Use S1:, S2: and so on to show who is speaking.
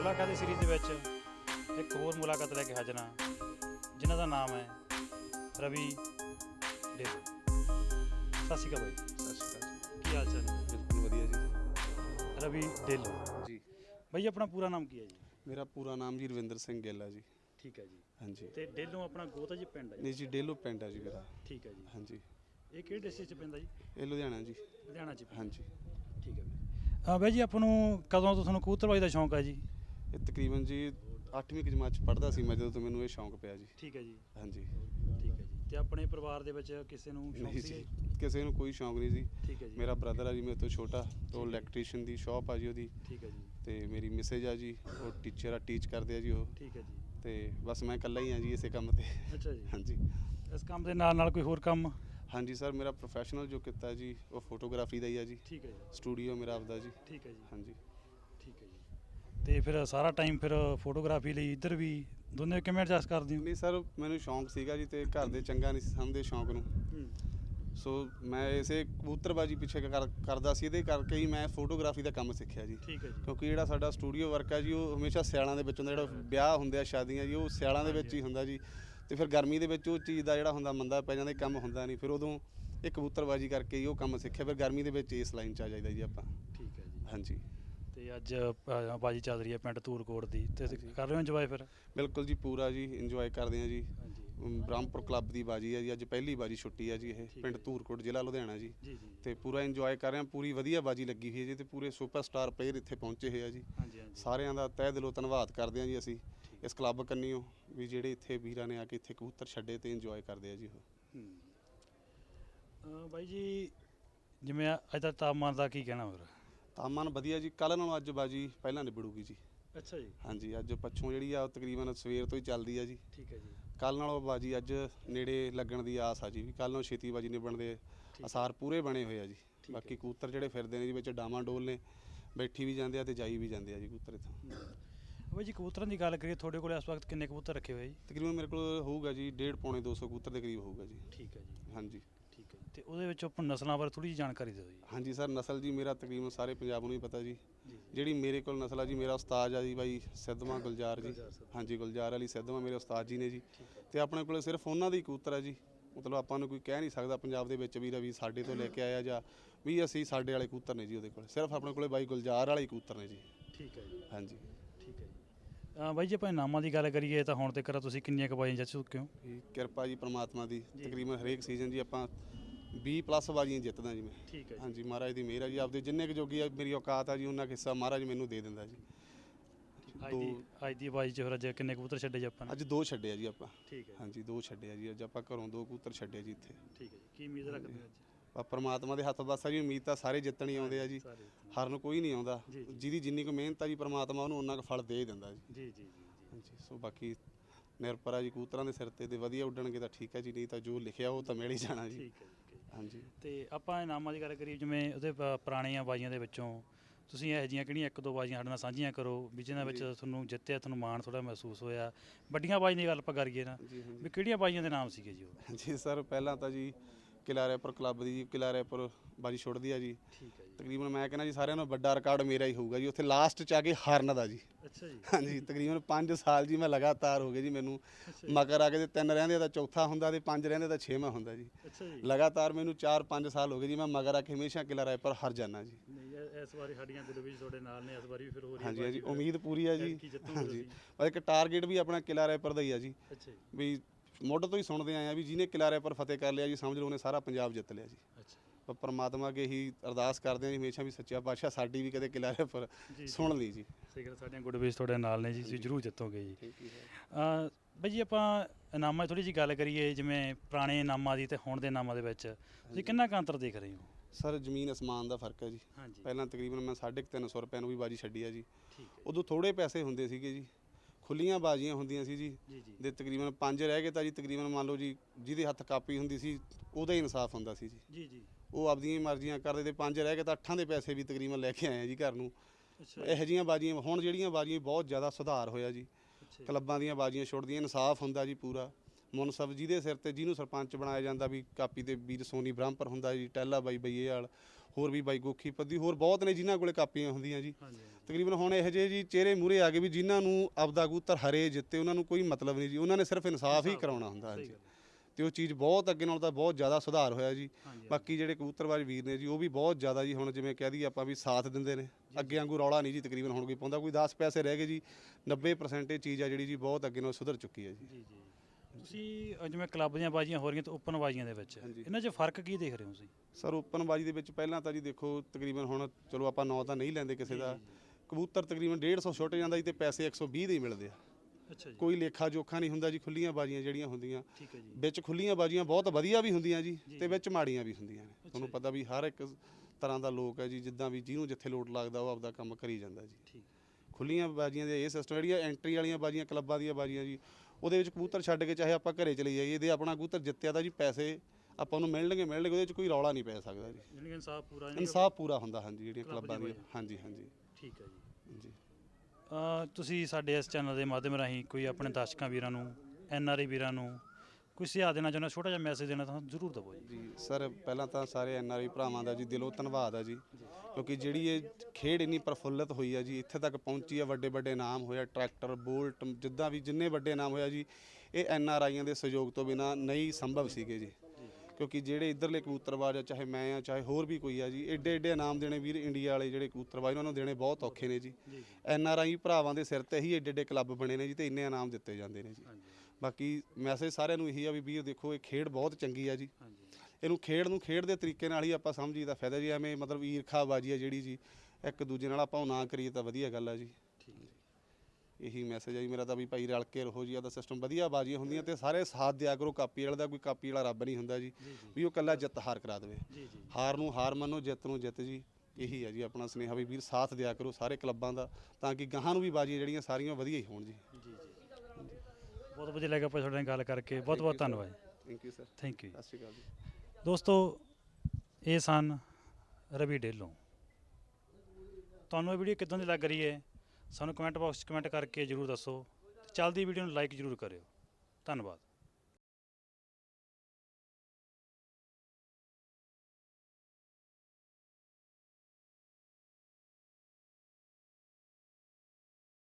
S1: ਮੁਲਾਕਾਤ ਦੀ ਸੀਰੀਜ਼ ਦੇ ਵਿੱਚ ਇੱਕ ਹੋਰ ਮੁਲਾਕਾਤ ਲੈ ਕੇ ਹਾਜ਼ਰ ਹਾਂ ਜਿਨ੍ਹਾਂ ਦਾ ਨਾਮ ਹੈ ਰਵੀ ਡੇਲੋ ਸਤਿ ਸ਼੍ਰੀ ਅਕਾਲ ਬਾਈ।
S2: ਸਤਿ ਸ਼੍ਰੀ ਅਕਾਲ ਜੀ।
S1: ਕੀ ਹਾਲ ਚਾਲ ਹੈ?
S2: ਬਿਲਕੁਲ ਵਧੀਆ ਜੀ।
S1: ਰਵੀ ਡੇਲੋ
S2: ਜੀ।
S1: ਬਾਈ ਆਪਣਾ ਪੂਰਾ ਨਾਮ ਕੀ ਹੈ ਜੀ?
S2: ਮੇਰਾ ਪੂਰਾ ਨਾਮ ਜੀ ਰਵਿੰਦਰ ਸਿੰਘ ਗਿੱਲ ਹੈ ਜੀ।
S1: ਠੀਕ ਹੈ ਜੀ।
S2: ਹਾਂਜੀ।
S1: ਤੇ ਡੇਲੋ ਆਪਣਾ ਗੋਤਾ ਜੀ ਪਿੰਡ ਹੈ ਜੀ?
S2: ਨਹੀਂ ਜੀ ਡੇਲੋ ਪਿੰਡ ਹੈ ਜੀ ਮੇਰਾ।
S1: ਠੀਕ ਹੈ ਜੀ।
S2: ਹਾਂਜੀ।
S1: ਇਹ ਕਿਹੜੇ ਡਿਸਟ੍ਰਿਕਟ ਚ ਪੈਂਦਾ ਜੀ?
S2: ਇਹ ਲੁਧਿਆਣਾ ਜੀ।
S1: ਲੁਧਿਆਣਾ ਚ।
S2: ਹਾਂਜੀ।
S1: ਠੀਕ ਹੈ ਬਾਈ ਹਾਂ ਬਾਈ ਜੀ ਆਪਾਂ ਨੂੰ ਕਦੋਂ ਤੋਂ ਤੁਹਾਨੂੰ ਕਬੂਤਰਬਾਜੀ ਦਾ ਸ਼ੌਂਕ ਹੈ ਜੀ?
S2: ਇਹ ਤਕਰੀਬਨ ਜੀ 8ਵੀਂ ਕੁ ਜਮਾਤ ਚ ਪੜ੍ਹਦਾ ਸੀ ਮੈਂ ਜਦੋਂ ਤੋਂ ਮੈਨੂੰ ਇਹ ਸ਼ੌਂਕ ਪਿਆ ਜੀ।
S1: ਠੀਕ ਹੈ ਜੀ।
S2: ਹਾਂਜੀ।
S1: ਠੀਕ ਹੈ ਜੀ। ਤੇ ਆਪਣੇ ਪਰਿਵਾਰ ਦੇ ਵਿੱਚ ਕਿਸੇ ਨੂੰ ਸ਼ੌਂਕ
S2: ਨਹੀਂ
S1: ਸੀ?
S2: ਜੀ ਕਿਸੇ ਨੂੰ ਕੋਈ ਸ਼ੌਂਕ ਨਹੀਂ ਜੀ।
S1: ਠੀਕ ਹੈ ਜੀ।
S2: ਮੇਰਾ ਬ੍ਰਦਰ ਆ ਜੀ ਮੇਰੇ ਤੋਂ ਛੋਟਾ। ਉਹ ਇਲੈਕਟ੍ਰੀਸ਼ੀਅਨ ਦੀ ਸ਼ਾਪ ਆ ਜੀ ਉਹਦੀ।
S1: ਠੀਕ ਹੈ ਜੀ।
S2: ਤੇ ਮੇਰੀ ਮਿਸੇਜ ਆ ਜੀ ਉਹ ਟੀਚਰ ਆ ਟੀਚ ਕਰਦੇ ਆ ਜੀ ਉਹ।
S1: ਠੀਕ ਹੈ ਜੀ।
S2: ਤੇ ਬਸ ਮੈਂ ਇਕੱਲਾ ਹੀ ਆ ਜੀ ਇਸੇ ਕੰਮ ਤੇ।
S1: ਅੱਛਾ ਜੀ।
S2: ਹਾਂਜੀ।
S1: ਇਸ ਕੰਮ ਦੇ ਨਾਲ ਨਾਲ ਕੋਈ ਹੋਰ ਕੰਮ?
S2: ਹਾਂਜੀ ਸਰ ਮੇਰਾ ਪ੍ਰੋਫੈਸ਼ਨਲ ਜੋ ਕੀਤਾ ਜੀ ਉਹ ਫੋਟੋਗ੍ਰਾਫੀ ਦਾ ਹੀ ਆ ਜੀ।
S1: ਠੀਕ ਹੈ ਜੀ।
S2: ਸਟੂਡੀਓ ਮੇਰਾ ਆਪਦਾ ਜੀ।
S1: ਠੀਕ ਹੈ ਜੀ।
S2: ਹਾਂਜੀ।
S1: ਤੇ ਫਿਰ ਸਾਰਾ ਟਾਈਮ ਫਿਰ ਫੋਟੋਗ੍ਰਾਫੀ ਲਈ ਇੱਧਰ ਵੀ ਦੋਨੇ ਕਿਵੇਂ ਐਡਜਸਟ ਕਰਦੇ ਹੋ?
S2: ਨਹੀਂ ਸਰ ਮੈਨੂੰ ਸ਼ੌਂਕ ਸੀਗਾ ਜੀ ਤੇ ਘਰ ਦੇ ਚੰਗਾ ਨਹੀਂ ਸੀ ਸਮਝਦੇ ਸ਼ੌਂਕ ਨੂੰ। ਸੋ ਮੈਂ ਇਸੇ ਕਬੂਤਰਬਾਜੀ ਪਿੱਛੇ ਕਰ- ਕਰਦਾ ਸੀ ਇਹਦੇ ਕਰਕੇ ਹੀ ਮੈਂ ਫੋਟੋਗ੍ਰਾਫੀ ਦਾ ਕੰਮ ਸਿੱਖਿਆ ਜੀ।
S1: ਠੀਕ ਹੈ ਜੀ।
S2: ਕਿਉਂਕਿ ਜਿਹੜਾ ਸਾਡਾ ਸਟੂਡੀਓ ਵਰਕ ਹੈ ਜੀ ਉਹ ਹਮੇਸ਼ਾ ਸਿਆਲਾਂ ਦੇ ਵਿੱਚ ਹੁੰਦਾ ਜਿਹੜਾ ਵਿਆਹ ਹੁੰਦੇ ਆ ਸ਼ਾਦੀਆਂ ਜੀ ਉਹ ਸਿਆਲਾਂ ਦੇ ਵਿੱਚ ਹੀ ਹੁੰਦਾ ਜੀ। ਤੇ ਫਿਰ ਗਰਮੀ ਦੇ ਵਿੱਚ ਉਹ ਚੀਜ਼ ਦਾ ਜਿਹੜਾ ਹੁੰਦਾ ਮੰਦਾ ਪੈ ਜਾਂਦਾ ਕੰਮ ਹੁੰਦਾ ਨਹੀਂ। ਫਿਰ ਉਦੋਂ ਇਹ ਕਬੂਤਰਬਾਜੀ ਕਰਕੇ ਹੀ ਉਹ ਕੰਮ ਸਿੱਖਿਆ ਫਿਰ ਗਰਮੀ ਦੇ ਵਿੱਚ ਇਸ ਲਾਈਨ 'ਚ ਆ ਜਾਈਦਾ ਜੀ ਆਪਾਂ।
S1: ਠੀਕ ਹੈ ਜੀ।
S2: ਹਾਂਜੀ।
S1: ਤੇ ਅੱਜ ਅ, ਬਾਜੀ ਚੱਲ ਰਹੀ ਹੈ ਪਿੰਡ ਧੂਰਕੋਟ ਦੀ। ਤੇ ਕਰ ਰਹੇ ਹੋ ਇੰਜੋਏ ਫਿਰ?
S2: ਬਿਲਕੁਲ ਜੀ ਪੂਰਾ ਜੀ ਇੰਜੋਏ ਕਰਦੇ ਆ ਜੀ।
S1: ਹਾਂਜੀ।
S2: ਅਮ ਬ੍ਰਹਮਪੁਰ ਕਲੱਬ ਦੀ ਬਾਜੀ ਹੈ ਜੀ ਅੱਜ ਪਹਿਲੀ ਬਾਜੀ ਛੁੱਟੀ ਹੈ ਜੀ ਇਹ
S1: ਠੀਕ
S2: ਪਿੰਡ
S1: ਹੈ।
S2: ਧੂਰਕੋਟ ਜ਼ਿਲ੍ਹਾ ਲੁਧਿਆਣਾ ਜੀ।
S1: ਜੀ ਜੀ।
S2: ਤੇ ਪੂਰਾ ਇੰਜੋਏ ਕਰ ਰਹੇ ਹਾਂ ਪੂਰੀ ਵਧੀਆ ਬਾਜੀ ਲੱਗੀ ਹੋਈ ਹੈ ਜੀ ਤੇ ਪੂਰੇ ਸੁਪਰਸਟਾਰ ਪਲੇਅਰ ਇੱਥੇ ਪਹੁੰਚੇ ਹੋਏ ਆ ਜੀ।
S1: ਹਾਂਜੀ ਹਾਂਜੀ।
S2: ਸਾਰਿਆਂ ਦਾ ਤਹਿ ਦਿਲੋਂ ਧੰਨਵਾਦ ਕਰਦੇ ਹਾਂ ਜੀ ਅਸੀਂ
S1: ਠੀਕ।
S2: ਇਸ ਕਲੱਬ ਕੰਨੀਓ ਵੀ ਜਿਹੜੇ ਇੱਥੇ ਵੀਰਾਂ ਨੇ ਆ ਕੇ ਇੱਥੇ ਕਬੂਤਰ ਛੱਡੇ ਤੇ ਇੰਜੋਏ ਕਰਦੇ ਆ ਜੀ ਉਹ।
S1: ਹੂੰ। ਅ, ਬਾਈ ਜੀ ਜਿਵੇਂ ਅੱਜ ਦਾ ਤਾਪਮਾਨ ਦਾ ਕੀ ਕਹਿਣਾ ਹੋਰ?
S2: ਤਾਪਮਾਨ ਵਧੀਆ ਜੀ। ਕੱਲ ਨਾਲੋਂ ਅੱਜ ਬਾਜੀ ਪਹਿਲਾਂ ਨਿਬੜੂਗੀ ਜੀ।
S1: ਅੱਛਾ ਜੀ।
S2: ਹਾਂਜੀ ਅੱਜ ਪੱਛੋਂ ਜਿਹੜੀ ਆ ਉਹ ਤਕਰੀਬਨ ਸਵੇਰ ਤੋਂ ਹੀ ਚੱਲਦੀ ਆ ਜੀ।
S1: ਠੀਕ ਹੈ ਜੀ।
S2: ਕੱਲ ਨਾਲੋਂ ਬਾਜੀ ਅੱਜ ਨੇੜੇ ਲੱਗਣ ਦੀ ਆਸ ਆ ਜੀ ਵੀ ਕੱਲ ਨਾਲੋਂ ਛੇਤੀ ਬਾਜੀ ਨਿਬੜਨ ਦੇ। ਅਸਾਰ ਪੂਰੇ ਬਣੇ ਹੋਏ ਆ ਜੀ। ਬਾਕੀ
S1: ਹੈ।
S2: ਕਬੂਤਰ ਜਿਹੜੇ ਫਿਰਦੇ ਨੇ ਜੀ ਵਿੱਚ ਡਾਵਾਂ ਡੋਲ ਨੇ ਬੈਠੀ ਵੀ ਜਾਂਦੇ ਆ ਤੇ ਜਾਈ ਵੀ ਜਾਂਦੇ ਆ ਜੀ ਕਬੂਤਰ ਇੱਥੋਂ।
S1: ਬਾਈ ਜੀ ਕਬੂਤਰਾਂ ਦੀ ਗੱਲ ਕਰੀਏ ਤੁਹਾਡੇ ਕੋਲ ਇਸ ਵਕਤ ਕਿੰਨੇ ਕਬੂਤਰ ਰੱਖੇ ਹੋਏ ਜੀ?
S2: ਤਕਰੀਬਨ ਮੇਰੇ ਕੋਲ ਹੋਊਗਾ ਜੀ 1.5 ਪੌਣੇ 200 ਕਬੂਤਰ ਦੇ ਕਰੀਬ ਹੋਊਗਾ ਜੀ।
S1: ਠੀਕ ਹੈ ਜੀ।
S2: ਹਾਂਜੀ।
S1: ਠੀਕ ਹੈ ਤੇ ਉਹਦੇ ਵਿੱਚ ਆਪਾਂ ਨਸਲਾਂ ਬਾਰੇ ਥੋੜੀ ਜਿਹੀ ਜਾਣਕਾਰੀ ਦਿਓ ਜੀ।
S2: ਹਾਂਜੀ ਸਰ ਨਸਲ ਜੀ ਮੇਰਾ ਤਕਰੀਬਨ ਸਾਰੇ ਪੰਜਾਬ ਨੂੰ ਹੀ ਪਤਾ ਜੀ। ਜਿਹੜੀ ਮੇਰੇ ਕੋਲ ਨਸਲ ਆ ਜੀ ਮੇਰਾ ਉਸਤਾਦ ਆ ਜੀ ਬਾਈ ਸਿੱਧਵਾਂ ਗੁਲਜ਼ਾਰ ਜੀ। ਹਾਂਜੀ ਗੁਲਜ਼ਾਰ ਅਲੀ ਸਿੱਧਵਾਂ ਮੇਰੇ ਉਸਤਾਦ ਜੀ ਨੇ ਜੀ। ਤੇ ਆਪਣੇ ਕੋਲ ਸਿਰਫ ਉਹਨਾਂ ਦਾ ਹੀ ਕਬੂਤਰ ਆ ਜੀ। ਮਤਲਬ ਆਪਾਂ ਨੂੰ ਕੋਈ ਕਹਿ ਨਹੀਂ ਸਕਦਾ ਪੰਜਾਬ ਦੇ ਵਿੱਚ ਵੀ ਰਵੀ ਸਾਡੇ ਤੋਂ ਲੈ ਕੇ ਆਇਆ ਜਾਂ ਵੀ ਅਸੀਂ ਸਾਡੇ ਵਾਲੇ ਕਬੂਤਰ ਨੇ ਜੀ ਉਹਦੇ ਕੋਲ। ਸਿਰਫ ਆਪਣੇ ਕੋਲੇ ਬਾਈ ਗੁਲਜ਼ਾਰ ਵਾਲੇ ਕਬੂਤਰ ਨੇ ਜੀ।
S1: ਠੀਕ ਹੈ ਜੀ।
S2: ਹਾਂਜੀ।
S1: ਜੀ ਅ, ਬਾਈ ਜੀ ਆਪਾਂ ਨਾਮਾਂ ਦੀ ਗੱਲ ਕਰੀਏ ਤਾਂ ਹੁਣ ਤੱਕ ਤੁਸੀਂ ਕਿੰਨੀਆਂ ਕਬਾਈਆਂ ਜਿੱਤ ਚੁੱਕੇ ਹੋ?
S2: ਇਹ ਕਿਰਪਾ ਜੀ ਪ੍ਰਮਾਤਮਾ ਦੀ।
S1: ਜੀ।
S2: ਤਕਰੀਬਨ ਹਰੇਕ ਸੀਜ਼ਨ ਜੀ ਆਪਾਂ 20 ਪਲੱਸ ਬਾਜੀਆਂ ਜਿੱਤਦਾ ਜੀ ਮੈਂ।
S1: ਠੀਕ ਹੈ ਜੀ।
S2: ਹਾਂਜੀ ਮਹਾਰਾਜ ਦੀ ਮਿਹਰ ਆ ਜੀ। ਆਪਦੇ ਜਿੰਨੇ ਕੁ ਜੋਗੀ ਆ ਮੇਰੀ ਔਕਾਤ ਆ ਜੀ ਉਹਨਾਂ ਹਿੱਸਾ ਮਹਾਰਾਜ ਮੈਨੂੰ ਦੇ ਦਿੰਦਾ ਜੀ।
S1: ਅੱਜ ਦੀ ਅੱਜ ਦੀ ਬਾਜੀ ਚ ਫਿਰ ਅੱਜ ਕਿੰਨੇ ਕਬੂਤਰ ਛੱਡੇ ਜੀ ਆਪਾਂ ਨੇ?
S2: ਅੱਜ ਦੋ ਛੱਡੇ ਆ ਜੀ ਆਪਾਂ।
S1: ਠੀਕ ਹੈ ਜੀ।
S2: ਹਾਂਜੀ ਦੋ ਛੱਡੇ ਆ ਜੀ। ਅੱਜ ਆਪਾਂ ਘਰੋਂ ਦੋ ਕਬੂਤਰ ਛੱਡੇ ਜੀ ਇੱਥੇ।
S1: ਠੀਕ ਹੈ ਜੀ। ਕੀ ਉਮੀਦ ਰੱਖਦੇ ਹੋ ਅੱਜ?
S2: ਆ ਪ੍ਰਮਾਤਮਾ ਦੇ ਹੱਥ ਬਸ ਆ ਜੀ ਉਮੀਦ ਤਾਂ ਸਾਰੇ ਜਿੱਤਣ ਹੀ ਆਉਂਦੇ ਆ ਜੀ।
S1: ਸਾਰੇ
S2: ਹਾਰਨ ਕੋਈ ਨਹੀਂ ਆਉਂਦਾ। ਜਿਹਦੀ ਜਿੰਨੀ ਕੁ ਮਿਹਨਤ ਆ ਜੀ ਪ੍ਰਮਾਤਮਾ ਉਹਨੂੰ ਉਹਨਾਂ ਕੁ ਫਲ ਦੇ ਹੀ ਦਿੰਦਾ ਜੀ।
S1: ਜੀ ਜੀ ਜੀ
S2: ਸੋ ਬਾਕੀ ਨਿਰਭਰ ਆ ਜੀ ਕਬੂਤਰਾਂ ਦੇ ਸਿਰ ਤੇ ਤੇ ਵਧੀਆ ਉੱਡਣਗੇ ਤਾਂ ਠੀਕ ਹੈ ਜੀ ਨਹੀਂ ਤਾਂ ਜੋ ਲਿਖਿਆ ਉਹ ਤਾਂ ਮਿਲ ਹੀ ਜਾਣਾ ਜੀ।
S1: ਠੀਕ ਹੈ ਜੀ, ਠੀਕ ਹੈ
S2: ਹਾਂਜੀ।
S1: ਤੇ ਆਪਾਂ ਇਨਾਮਾਂ ਦੀ ਗੱਲ ਕਰੀਏ ਜਿਵੇਂ ਉਹਦੇ ਪੁਰਾਣੀਆਂ ਬਾਜੀਆਂ ਦੇ ਵਿੱਚੋਂ ਤੁਸੀਂ ਇਹੋ ਜਿਹੀਆਂ ਕਿਹੜੀਆਂ ਇੱਕ ਦੋ ਬਾਜੀਆਂ ਸਾਡੇ ਨਾਲ ਸਾਂਝੀਆਂ ਕਰੋ ਵੀ ਜਿਹਨਾਂ ਵਿੱਚ ਤੁਹਾਨੂੰ ਜਿੱਤਿਆ ਤੁਹਾਨੂੰ ਮਾਣ ਥੋੜਾ ਮਹਿਸੂਸ ਹੋਇਆ। ਵੱਡੀਆਂ ਬਾਜੀਆਂ ਦੀ ਗੱਲ ਆਪਾਂ ਕਰੀਏ ਨਾ ਵੀ ਕਿਹੜੀਆਂ ਬਾਜੀਆਂ ਦੇ ਨਾਮ ਸੀਗੇ ਜੀ ਉਹ?
S2: ਜੀ ਸਰ ਪਹਿਲਾਂ ਤਾਂ ਜੀ ਕਿਲਾ ਰੈਪਰ ਕਲੱਬ ਦੀ ਜੀ ਕਿਲਾ ਰੈਪਰ ਬਾਜੀ ਛੁੱਟਦੀ ਆ ਜੀ।
S1: ਠੀਕ ਹੈ ਜੀ।
S2: ਤਕਰੀਬਨ ਮੈਂ ਕਹਿੰਦਾ ਜੀ ਸਾਰਿਆਂ ਨਾਲੋਂ ਵੱਡਾ ਰਿਕਾਰਡ ਮੇਰਾ ਹੀ ਹੋਊਗਾ ਜੀ। ਉੱਥੇ ਲਾਸਟ ਚ ਆ ਕੇ ਹਾਰਨ ਦਾ ਜੀ।
S1: ਅੱਛਾ ਜੀ।
S2: ਹਾਂਜੀ ਤਕਰੀਬਨ 5 ਸਾਲ ਜੀ ਮੈਂ ਲਗਾਤਾਰ ਹੋ ਗਏ ਜੀ ਮੈਨੂੰ। ਮਗਰ ਆ ਕੇ ਤੇ ਤਿੰਨ ਰਹਿੰਦੇ ਤਾਂ ਚੌਥਾ ਹੁੰਦਾ ਤੇ ਪੰਜ ਰਹਿੰਦੇ ਤਾਂ ਛੇਵਾਂ ਹੁੰਦਾ ਜੀ।
S1: ਅੱਛਾ ਜੀ।
S2: ਲਗਾਤਾਰ ਮੈਨੂੰ 4-5 ਸਾਲ ਹੋ ਗਏ ਜੀ। ਮੈਂ ਮਗਰ ਆ ਕੇ ਹਮੇਸ਼ਾ ਕਿਲਾ ਰੈਪਰ ਹਾਰ ਜਾਣਾ ਜੀ।
S1: ਨਹੀਂ ਇਸ ਵਾਰੀ ਸਾਡੀਆਂ ਦਿਲ ਵਿੱਚ ਤੁਹਾਡੇ ਨਾਲ ਨੇ ਇਸ ਵਾਰੀ ਵੀ ਫਿਰ ਹੋ ਰਹੀ ਹੈ
S2: ਹਾਂਜੀ ਹਾਂਜੀ। ਉਮੀਦ ਪੂਰੀ ਆ ਜੀ। ਹਾਂਜੀ। ਪਰ ਇੱਕ ਟਾਰਗੇਟ ਵੀ ਆਪਣਾ ਕਿਲਾ ਰੈਪਰ ਦਾ ਹੀ ਆ ਜੀ।
S1: ਅੱਛਾ ਜੀ।
S2: ਵੀ ਮੁੱਢ ਤੋਂ ਹੀ ਸੁਣਦੇ ਆਏ ਆ ਵੀ ਜਿਹਨੇ ਕਿਲਾ ਰੈਪਰ ਫਤਿਹ ਕਰ ਲਿਆ ਜੀ ਸਮਝ ਲਓ ਉਹਨੇ ਸਾਰਾ ਪੰਜਾਬ ਜਿੱਤ ਲਿਆ ਜੀ।
S1: ਅੱਛਾ।
S2: ਪਰ ਪ੍ਰਮਾਤਮਾ ਅੱਗੇ ਹੀ ਅਰਦਾਸ ਕਰਦੇ ਆ ਜੀ ਹਮੇਸ਼ਾ ਵੀ ਸੱਚਾ ਪਾਤਸ਼ਾਹ ਸਾਡੀ ਵੀ ਕਦੇ ਕਿਲਾ ਰੈਪਰ
S1: ਜੀ,
S2: ਸੁਣ ਲਈ ਜੀ।
S1: ਸਹੀ ਗੱਲ ਸਾਡੀਆਂ ਗੁੱਡ ਵਿਸ਼ ਤੁਹਾਡੇ ਨਾਲ ਨੇ ਜੀ ਤੁਸੀਂ ਜ਼ਰੂਰ ਜਿੱਤੋਗੇ ਜੀ। ਅ ਬਾਈ ਜੀ ਆਪਾਂ ਇਨਾਮਾਂ ਥੋੜੀ ਜੀ ਗੱਲ ਕਰੀਏ ਜਿਵੇਂ ਪੁਰਾਣੇ ਇਨਾਮਾਂ ਦੀ ਤੇ ਹੁਣ ਦੇ ਇਨਾਮਾਂ ਦੇ ਵਿੱਚ ਤੁਸੀਂ ਕਿੰਨਾ ਕੁ ਅੰਤਰ ਦੇਖ ਰਹੇ ਹੋ?
S2: ਸਰ ਜ਼ਮੀਨ ਅਸਮਾਨ ਦਾ ਫ਼ਰਕ ਹੈ ਜੀ। ਪਹਿਲਾਂ ਤਕਰੀਬਨ ਮੈਂ 350 ਰੁਪਏ ਨੂੰ ਵੀ ਬਾਜੀ ਛੱਡੀ ਆ ਜੀ। ਉਦੋਂ ਥੋੜੇ ਪੈਸੇ ਹੁੰਦੇ ਸੀਗੇ ਜੀ। ਖੁੱਲੀਆਂ ਬਾਜੀਆਂ ਹੁੰਦੀਆਂ ਸੀ ਜੀ।
S1: ਜੀ ਜੀ।
S2: ਦੇ ਤਕਰੀਬਨ ਪੰਜ ਰਹਿ ਗਏ ਤਾਂ ਜੀ ਤਕਰੀਬਨ ਮੰਨ ਲਓ ਜੀ ਜਿਹਦੇ ਹੱਥ ਕਾਪੀ ਹੁੰਦੀ ਸੀ ਉਹਦਾ ਹੀ ਇਨਸਾਫ ਹੁੰਦਾ ਸੀ ਜੀ।
S1: ਜੀ ਜੀ।
S2: ਉਹ ਆਪਦੀਆਂ ਮਰਜ਼ੀਆਂ ਕਰਦੇ ਤੇ ਪੰਜ ਰਹਿ ਗਏ ਤਾਂ ਅੱਠਾਂ ਦੇ ਪੈਸੇ ਵੀ ਤਕਰੀਬਨ ਲੈ ਕੇ ਆਏ ਆ ਜੀ ਘਰ ਨੂੰ।
S1: ਅੱਛਾ।
S2: ਇਹੋ ਜਿਹੀਆਂ ਬਾਜੀਆਂ ਹੁਣ ਜਿਹੜੀਆਂ ਬਾਜੀਆਂ ਬਹੁਤ ਜ਼ਿਆਦਾ ਸੁਧਾਰ ਹੋਇਆ ਜੀ। ਕਲੱਬਾਂ ਦੀਆਂ ਬਾਜੀਆਂ ਛੁੱਟਦੀਆਂ ਇਨਸਾਫ ਹੁੰਦਾ ਜੀ ਪੂਰਾ। ਮੁਨਸਬ ਜਿਹਦੇ ਸਿਰ ਤੇ ਜਿਹਨੂੰ ਸਰਪੰਚ ਬਣਾਇਆ ਜਾਂਦਾ ਵੀ ਕਾਪੀ ਤੇ ਵੀਰ ਸੋਨੀ ਬ੍ਰਹਮਪੁਰ ਹੁੰਦਾ ਜੀ ਟੈਲਾ ਬਾਈ ਬਈਏ ਵਾਲ ਹੋਰ ਵੀ ਬਾਈ ਗੋਖੀ ਪੱਦੀ ਹੋਰ ਬਹੁਤ ਨੇ ਜਿਨ੍ਹਾਂ ਕੋਲੇ ਕਾਪੀਆਂ ਹੁੰਦੀਆਂ ਜੀ। ਤਕਰੀਬਨ ਹੁਣ ਇਹੋ ਜਿਹੇ ਜੀ ਚਿਹਰੇ ਮੂਰੇ ਆ ਗਏ ਵੀ ਜਿਨ੍ਹਾਂ ਨੂੰ ਆਪਦਾ ਕਬੂਤਰ ਹਰੇ ਜਿੱਤੇ ਉਹਨਾਂ ਨੂੰ ਕੋਈ ਮਤਲਬ ਨਹੀਂ ਜੀ। ਉਹਨਾਂ ਨੇ ਸਿਰਫ ਇਨਸਾਫ ਹੀ ਕਰਾਉਣਾ ਹੁੰਦਾ ਹਾਂਜੀ। ਤੇ ਉਹ ਚੀਜ਼ ਬਹੁਤ ਅੱਗੇ ਨਾਲੋਂ ਤਾਂ ਬਹੁਤ ਜ਼ਿਆਦਾ ਸੁਧਾਰ ਹੋਇਆ ਜੀ। ਬਾਕੀ ਜਿਹੜੇ ਕਬੂਤਰਬਾਜ਼ ਵੀਰ ਨੇ ਜੀ ਉਹ ਵੀ ਬਹੁਤ ਜ਼ਿਆਦਾ ਜੀ ਹੁਣ ਜਿਵੇਂ ਕਹਿ ਦਈਏ ਆਪਾਂ ਵੀ ਸਾਥ ਦਿੰਦੇ ਨੇ। ਅੱਗੇ ਵਾਂਗੂ ਰੌਲਾ ਨਹੀਂ ਜੀ ਤਕਰੀਬਨ ਹੁਣ ਕੋਈ ਪਾਉਂਦਾ। ਕੋਈ 10 ਪੈਸੇ ਰਹਿ ਗਏ ਜੀ 90% ਇਹ ਚੀਜ਼ ਆ ਜਿਹੜੀ ਜੀ ਬਹੁਤ ਅੱਗੇ ਨਾਲੋਂ ਸੁਧਰ ਚੁੱਕੀ ਹੈ ਜੀ
S1: ਜੀ ਜੀ। ਤੁਸੀਂ ਅ, ਜਿਵੇਂ ਕਲੱਬ ਦੀਆਂ ਬਾਜੀਆਂ ਹੋ ਰਹੀਆਂ ਤੇ ਓਪਨ ਬਾਜੀਆਂ ਦੇ ਵਿੱਚ
S2: ਹਾਂਜੀ।
S1: ਇਹਨਾਂ 'ਚ ਫ਼ਰਕ ਕੀ ਦੇਖ ਰਹੇ ਹੋ ਤੁਸੀਂ?
S2: ਸਰ ਓਪਨ ਬਾਜੀ ਦੇ ਵਿੱਚ ਪਹਿਲਾਂ ਤਾਂ ਜੀ ਦੇਖੋ ਤਕਰੀਬਨ ਹੁਣ ਚਲੋ ਆਪਾਂ ਨਾਂ ਤਾਂ ਨਹੀਂ ਲੈਂਦੇ ਕਿਸੇ ਦਾ ਕਬੂਤਰ ਤਕਰੀਬਨ 150 ਛੁੱਟ ਜਾਂਦਾ ਜੀ ਤੇ ਪੈਸੇ 120 ਦੇ ਹੀ ਮਿਲਦੇ ਆ।
S1: ਅੱਛਾ ਜੀ।
S2: ਕੋਈ ਲੇਖਾ ਜੋਖਾ ਨਹੀਂ ਹੁੰਦਾ ਜੀ ਖੁੱਲੀਆਂ ਬਾਜੀਆਂ ਜਿਹੜੀਆਂ ਹੁੰਦੀਆਂ।
S1: ਠੀਕ ਹੈ ਜੀ।
S2: ਵਿੱਚ ਖੁੱਲੀਆਂ ਬਾਜੀਆਂ ਬਹੁਤ ਵਧੀਆ ਵੀ ਹੁੰਦੀਆਂ ਜੀ ਤੇ ਵਿੱਚ ਮਾੜੀਆਂ ਵੀ ਹੁੰਦੀਆਂ ਨੇ। ਤੁਹਾਨੂੰ ਪਤਾ ਵੀ ਹਰ ਇੱਕ ਤਰ੍ਹਾਂ ਦਾ ਲੋਕ ਹੈ ਜੀ ਜਿੱਦਾਂ ਵੀ ਜਿਹਨੂੰ ਜਿੱਥੇ ਲੋਟ ਲੱਗਦਾ ਉਹ ਆਪਦਾ ਕੰਮ ਕਰੀ ਜਾਂਦਾ ਜੀ।
S1: ਠੀਕ।
S2: ਖੁੱਲੀਆਂ ਬਾਜੀਆਂ ਦੇ ਇਹ ਸਿਸਟਮ ਜਿਹੜੀਆਂ ਐਂਟਰੀ ਵਾਲੀਆਂ ਬਾਜੀਆਂ ਕਲੱਬਾਂ ਦੀਆਂ ਬਾਜੀਆਂ ਜੀ ਉਹਦੇ ਵਿੱਚ ਕਬੂਤਰ ਛੱਡ ਕੇ ਚਾਹੇ ਆਪਾਂ ਘਰੇ ਚਲੇ ਜਾਈਏ ਤੇ ਆਪਣਾ ਕਬੂਤਰ ਜਿੱਤਿਆ ਤਾਂ ਜੀ ਪੈਸੇ ਆਪਾਂ ਨੂੰ ਮਿਲਣਗੇ ਮਿਲਣਗੇ ਉਹਦੇ ਵਿੱਚ ਕੋਈ ਰੌਲਾ ਨਹੀਂ ਪੈ ਸਕਦਾ ਜੀ।
S1: ਕਿ ਇਨਸਾਫ ਪੂਰਾ
S2: ਇਨਸਾਫ ਹੁੰਦਾ ਹਾਂਜੀ ਜਿਹੜੀਆਂ
S1: ਕਲੱਬ ਦੀਆਂ।
S2: ਹਾਂਜੀ ਹਾਂਜੀ।
S1: ਠੀਕ ਹੈ ਜੀ।
S2: ਜੀ
S1: ਅ, ਤੁਸੀਂ ਸਾਡੇ ਇਸ ਚੈਨਲ ਦੇ ਮਾਧਿਅਮ ਰਾਹੀਂ ਕੋਈ ਆਪਣੇ ਦਰਸ਼ਕਾਂ ਵੀਰਾਂ ਨੂੰ ਐਨ ਆਰ ਆਈ ਵੀਰਾਂ ਨੂੰ ਕੋਈ ਸੁਝਾਅ ਦੇਣਾ ਚਾਹੁੰਦਾ ਛੋਟਾ ਜਿਹਾ ਮੈਸੇਜ ਦੇਣਾ ਤਾਂ ਜ਼ਰੂਰ ਦਿਵੋ ਜੀ।
S2: ਜੀ ਸਰ ਪਹਿਲਾਂ ਤਾਂ ਸਾਰੇ ਐਨ ਆਰ ਆਈ ਭਰਾਵਾਂ ਦਾ ਜੀ ਦਿਲੋਂ ਧੰਨਵਾਦ ਆ ਜੀ। ਕਿਉਂਕਿ ਜਿਹੜੀ ਇਹ ਖੇਡ ਇੰਨੀ ਪ੍ਰਫੁੱਲਤ ਹੋਈ ਆ ਜੀ ਇੱਥੇ ਤੱਕ ਪਹੁੰਚੀ ਆ ਵੱਡੇ ਵੱਡੇ ਨਾਮ ਹੋਇਆ ਟਰੈਕਟਰ ਬੋਲਟ ਜਿੱਦਾਂ ਵੀ ਜਿੰਨੇ ਵੱਡੇ ਨਾਮ ਹੋਇਆ ਜੀ ਇਹ ਐਨ ਆਰ ਆਈਆਂ ਦੇ ਸਹਿਯੋਗ ਤੋਂ ਬਿਨਾ ਨਹੀਂ ਸੰਭਵ ਸੀਗੇ ਜੀ। ਕਿਉਂਕਿ ਜਿਹੜੇ ਇਧਰਲੇ ਕਬੂਤਰਬਾਜ਼ ਆ ਚਾਹੇ ਮੈਂ ਆ ਚਾਹੇ ਹੋਰ ਵੀ ਕੋਈ ਆ ਜੀ ਏਡੇ ਏਡੇ ਇਨਾਮ ਦੇਣੇ ਵੀਰ ਇੰਡੀਆ ਵਾਲੇ ਜਿਹੜੇ ਕਬੂਤਰਬਾਜ਼ ਉਹਨਾਂ ਨੂੰ ਦੇਣੇ ਬਹੁਤ ਔਖੇ ਨੇ ਜੀ। ਐਨ ਆਰ ਆਈ ਭਰਾਵਾਂ ਦੇ ਸਿਰ ਤੇ ਹੀ ਏਡੇ ਏਡੇ ਕਲੱਬ ਬਣੇ ਨੇ ਜੀ ਤੇ ਇੰਨੇ ਇਨਾਮ ਦਿੱਤੇ ਜਾਂਦੇ ਨੇ ਜੀ। ਬਾਕੀ ਮੈਸੇਜ ਸਾਰਿਆਂ ਨੂੰ ਇਹੀ ਆ ਵੀ ਵੀਰ ਦੇਖੋ ਇਹ ਖੇਡ ਬਹੁਤ ਚੰਗੀ ਆ ਜੀ। ਇਹਨੂੰ ਖੇਡ ਨੂੰ ਖੇਡ ਦੇ ਤਰੀਕੇ ਨਾਲ ਹੀ ਆਪਾਂ ਸਮਝੀਦਾ ਫਾਇਦਾ ਜੀ ਐਵੇਂ ਮਤਲਬ ਈਰਖਾਬਾਜੀ ਆ ਜਿਹੜੀ ਜੀ ਇੱਕ ਦੂਜੇ ਨਾਲ ਆਪਾਂ ਉਹ ਨਾ ਕਰੀਏ ਤਾਂ ਵਧੀਆ ਗੱਲ ਆ ਜੀ। ਇਹੀ ਮੈਸੇਜ ਆ ਜੀ ਮੇਰਾ ਤਾਂ ਵੀ ਭਾਈ ਰਲ ਕੇ ਰਹੋ ਜੀ ਆਦਾ ਸਿਸਟਮ ਵਧੀਆ ਬਾਜੀਆਂ ਹੁੰਦੀਆਂ ਤੇ ਸਾਰੇ ਸਾਥ ਦਿਆ ਕਰੋ ਕਾਪੀ ਵਾਲੇ ਦਾ ਕੋਈ ਕਾਪੀ ਵਾਲਾ ਰੱਬ ਨਹੀਂ ਹੁੰਦਾ ਜੀ ਵੀ ਉਹ ਕੱਲਾ ਜਿੱਤ ਹਾਰ ਕਰਾ ਦੇਵੇ। ਹਾਰ ਨੂੰ ਹਾਰ ਮੰਨੋ ਜਿੱਤ ਨੂੰ ਜਿੱਤ ਜੀ ਇਹੀ ਹੈ ਜੀ ਆਪਣਾ ਸੁਨੇਹਾ ਵੀ ਵੀਰ ਸਾਥ ਦਿਆ ਕਰੋ ਸਾਰੇ ਕਲੱਬਾਂ ਦਾ ਤਾਂ ਕਿ ਗਾਹਾਂ ਨੂੰ ਵੀ ਬਾਜੀਆਂ ਜਿਹੜੀਆਂ ਸਾਰੀਆਂ ਵਧੀਆ ਹੀ ਹੋਣ ਜੀ।
S1: ਜੀ ਜੀ। ਬਹੁਤ ਵਧੀਆ ਲੱਗਾ ਭਾਈ ਤੁਹਾਡੇ ਨਾਲ ਗੱਲ ਕਰਕੇ ਬਹੁਤ ਬਹੁਤ ਧੰਨਵਾਦ।
S2: Thank you sir
S1: thank you
S2: ਸਤਿ ਸ਼੍ਰੀ ਅਕਾਲ ਜੀ।
S1: ਦੋਸਤੋ, ਇਹ ਸਨ ਰਵੀ ਡੇਲੋਂ ਤੁਹਾਨੂੰ ਇਹ ਵੀਡੀਓ ਕਿੱਦਾਂ ਦੀ ਲੱਗ ਰਹੀ ਹੈ? ਸਾਨੂੰ ਕਮੈਂਟ ਬਾਕਸ 'ਚ ਕਮੈਂਟ ਕਰਕੇ ਜਰੂਰ ਦੱਸੋ। ਚੱਲਦੀ ਵੀਡੀਓ ਨੂੰ ਲਾਈਕ ਜਰੂਰ ਕਰਿਓ। ਧੰਨਵਾਦ।